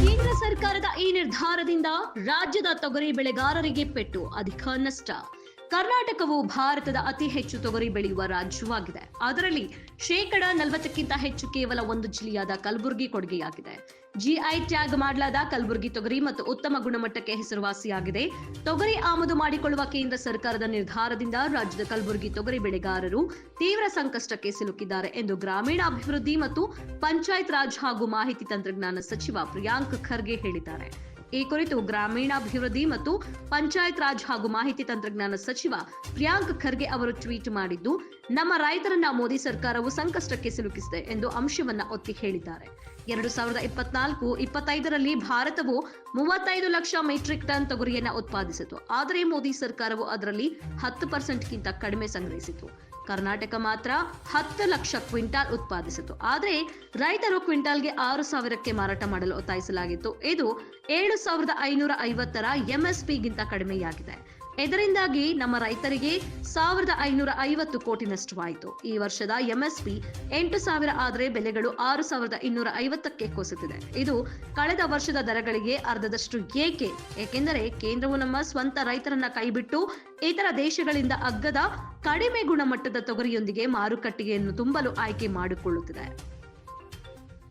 ಕೇಂದ್ರ ಸರ್ಕಾರದ ಈ ನಿರ್ಧಾರದಿಂದ ರಾಜ್ಯದ ತೊಗರಿ ಬೆಳೆಗಾರರಿಗೆ ಪೆಟ್ಟು ಅಧಿಕ ನಷ್ಟ. ಕರ್ನಾಟಕವು ಭಾರತದ ಅತಿ ಹೆಚ್ಚು ತೊಗರಿ ಬೆಳೆಯುವ ರಾಜ್ಯವಾಗಿದೆ. ಅದರಲ್ಲಿ ಶೇಕಡ ನಲವತ್ತಕ್ಕಿಂತ ಹೆಚ್ಚು ಕೇವಲ ಒಂದು ಜಿಲ್ಲೆಯಾದ ಕಲಬುರಗಿ ಕೊಡುಗೆಯಾಗಿದೆ. ಜಿಐ ಟ್ಯಾಗ್ ಮಾಡಲಾದ ಕಲಬುರಗಿ ತೊಗರಿ ಮತ್ತು ಉತ್ತಮ ಗುಣಮಟ್ಟಕ್ಕೆ ಹೆಸರುವಾಸಿಯಾಗಿದೆ. ತೊಗರಿ ಆಮದು ಮಾಡಿಕೊಳ್ಳುವ ಕೇಂದ್ರ ಸರ್ಕಾರದ ನಿರ್ಧಾರದಿಂದ ರಾಜ್ಯದ ಕಲಬುರಗಿ ತೊಗರಿ ಬೆಳೆಗಾರರು ತೀವ್ರ ಸಂಕಷ್ಟಕ್ಕೆ ಸಿಲುಕಿದ್ದಾರೆ ಎಂದು ಗ್ರಾಮೀಣಾಭಿವೃದ್ಧಿ ಮತ್ತು ಪಂಚಾಯತ್ ರಾಜ್ ಹಾಗೂ ಮಾಹಿತಿ ತಂತ್ರಜ್ಞಾನ ಸಚಿವ ಪ್ರಿಯಾಂಕ್ ಖರ್ಗೆ ಹೇಳಿದ್ದಾರೆ. ಈ ಕುರಿತು ಗ್ರಾಮೀಣಾಭಿವೃದ್ಧಿ ಮತ್ತು ಪಂಚಾಯತ್ ರಾಜ್ ಹಾಗೂ ಮಾಹಿತಿ ತಂತ್ರಜ್ಞಾನ ಸಚಿವ ಪ್ರಿಯಾಂಕ್ ಖರ್ಗೆ ಅವರು ಟ್ವೀಟ್ ಮಾಡಿದ್ದು, ನಮ್ಮ ರೈತರನ್ನ ಮೋದಿ ಸರ್ಕಾರವು ಸಂಕಷ್ಟಕ್ಕೆ ಸಿಲುಕಿಸಿದೆ ಎಂದು ಅಂಶವನ್ನ ಒತ್ತಿ ಹೇಳಿದ್ದಾರೆ. ಎರಡು ಸಾವಿರದ ಇಪ್ಪತ್ನಾಲ್ಕು ಇಪ್ಪತ್ತೈದರಲ್ಲಿ ಭಾರತವು ಮೂವತ್ತೈದು ಲಕ್ಷ ಮೆಟ್ರಿಕ್ ಟನ್ ತೊಗರಿಯನ್ನ ಉತ್ಪಾದಿಸಿತು. ಆದರೆ ಮೋದಿ ಸರ್ಕಾರವು ಅದರಲ್ಲಿ ಹತ್ತು ಪರ್ಸೆಂಟ್ಗಿಂತ ಕಡಿಮೆ ಸಂಗ್ರಹಿಸಿತು ಕರ್ನಾಟಕ ಮಾತ್ರ ಹತ್ತು ಲಕ್ಷ ಕ್ವಿಂಟಾಲ್ ಉತ್ಪಾದಿಸಿತು ಆದರೆ ರೈತರು ಕ್ವಿಂಟಾಲ್ಗೆ ಆರು ಸಾವಿರಕ್ಕೆ ಮಾರಾಟ ಮಾಡಲು ಒತ್ತಾಯಿಸಲಾಗಿತ್ತು. ಇದು ಏಳು ಸಾವಿರದ ಐನೂರ ಐವತ್ತರ ಎಂಎಸ್ಪಿಗಿಂತ ಕಡಿಮೆಯಾಗಿದೆ. ಇದರಿಂದಾಗಿ ನಮ್ಮ ರೈತರಿಗೆ ಸಾವಿರದ ಐನೂರ ಐವತ್ತು ಕೋಟಿ ನಷ್ಟವಾಯಿತು. ಈ ವರ್ಷದ ಎಂಎಸ್ಪಿ ಎಂಟು ಸಾವಿರ ಆದರೆ ಬೆಲೆಗಳು ಆರು ಸಾವಿರದ ಇನ್ನೂರ ಐವತ್ತಕ್ಕೆ ಕುಸಿತಿದೆ ಇದು ಕಳೆದ ವರ್ಷದ ದರಗಳಿಗೆ ಅರ್ಧದಷ್ಟು ಏಕೆ? ಏಕೆಂದರೆ ಕೇಂದ್ರವು ನಮ್ಮ ಸ್ವಂತ ರೈತರನ್ನ ಕೈಬಿಟ್ಟು ಇತರ ದೇಶಗಳಿಂದ ಅಗ್ಗದ ಕಡಿಮೆ ಗುಣಮಟ್ಟದ ತೊಗರಿಯೊಂದಿಗೆ ಮಾರುಕಟ್ಟೆಯನ್ನು ತುಂಬಲು ಆಯ್ಕೆ ಮಾಡಿಕೊಳ್ಳುತ್ತಿದೆ.